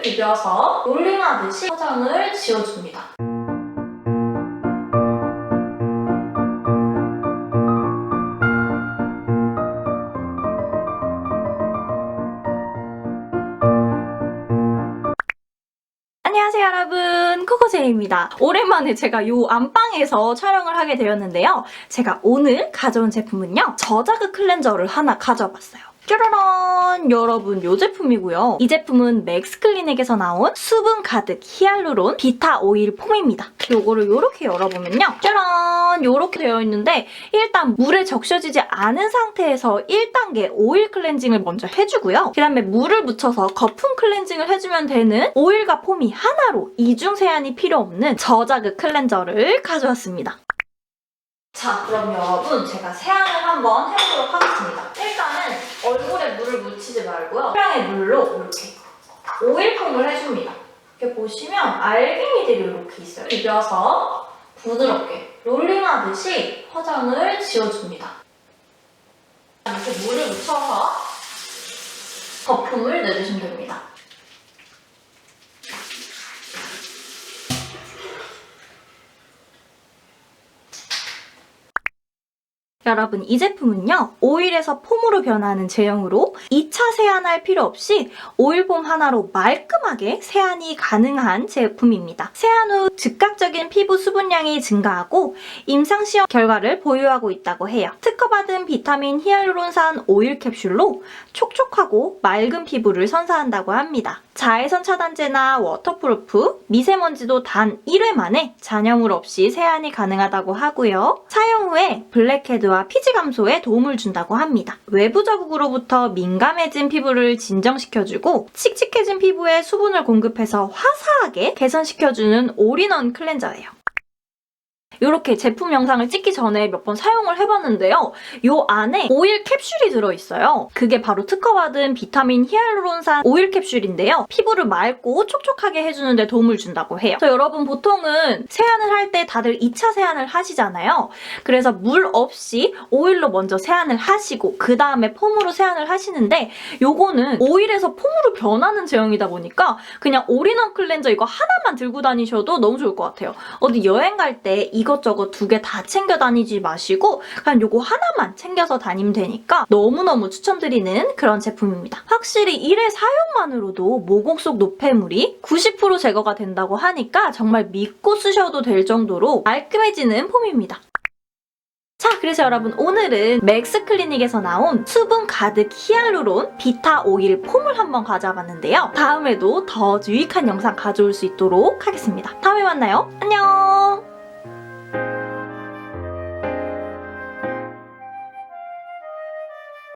비벼서 롤링하듯이 화장을 지워줍니다. 안녕하세요 여러분. 코코제이입니다. 오랜만에 제가 요 안방에서 촬영을 하게 되었는데요. 제가 오늘 가져온 제품은요. 저자극 클렌저를 하나 가져왔어요 짜라란! 여러분 요 제품이고요. 이 제품은 맥스클리닉에서 나온 수분 가득 히알루론 비타 오일 폼입니다. 요거를 요렇게 열어보면요. 짜란! 요렇게 되어 있는데 일단 물에 적셔지지 않은 상태에서 1단계 오일 클렌징을 먼저 해주고요. 그 다음에 물을 묻혀서 거품 클렌징을 해주면 되는 오일과 폼이 하나로 이중 세안이 필요 없는 저자극 클렌저를 가져왔습니다 자, 그럼 여러분 제가 세안을 한번 해보도록 하겠습니다. 일단은 얼굴에 물을 묻히지 말고요. 수량의 물로 이렇게 오일폼을 해줍니다. 이렇게 보시면 알갱이들이 이렇게 있어요. 비벼서 부드럽게 롤링하듯이 화장을 지워줍니다. 이렇게 물을 묻혀서 거품을 내주시면 됩니다. 여러분 이 제품은요 오일에서 폼으로 변하는 제형으로 2차 세안할 필요 없이 오일폼 하나로 말끔하게 세안이 가능한 제품입니다. 세안 후 즉각적인 피부 수분량이 증가하고 임상시험 결과를 보유하고 있다고 해요. 특허받은 비타민 히알루론산 오일 캡슐로 촉촉하고 맑은 피부를 선사한다고 합니다. 자외선 차단제나 워터프루프, 미세먼지도 단 1회 만에 잔여물 없이 세안이 가능하다고 하고요. 사용 후에 블랙헤드와 피지 감소에 도움을 준다고 합니다. 외부 자극으로부터 민감해진 피부를 진정시켜주고 칙칙해진 피부에 수분을 공급해서 화사하게 개선시켜주는 올인원 클렌저예요. 이렇게 제품 영상을 찍기 전에 몇 번 사용을 해봤는데요. 요 안에 오일 캡슐이 들어있어요. 그게 바로 특허받은 비타민 히알루론산 오일 캡슐인데요. 피부를 맑고 촉촉하게 해주는데 도움을 준다고 해요. 그래서 여러분 보통은 세안을 할 때 다들 2차 세안을 하시잖아요. 그래서 물 없이 오일로 먼저 세안을 하시고 그 다음에 폼으로 세안을 하시는데 요거는 오일에서 폼으로 변하는 제형이다 보니까 그냥 올인원 클렌저 이거 하나만 들고 다니셔도 너무 좋을 것 같아요. 어디 여행 갈 때 이 것저것 두 개 다 챙겨 다니지 마시고 그냥 요거 하나만 챙겨서 다니면 되니까 너무너무 추천드리는 그런 제품입니다. 확실히 1회 사용만으로도 모공 속 노폐물이 90% 제거가 된다고 하니까 정말 믿고 쓰셔도 될 정도로 말끔해지는 폼입니다. 자, 그래서 여러분 오늘은 맥스 클리닉에서 나온 수분 가득 히알루론 비타 오일 폼을 한번 가져와 봤는데요. 다음에도 더 유익한 영상 가져올 수 있도록 하겠습니다. 다음에 만나요. 안녕!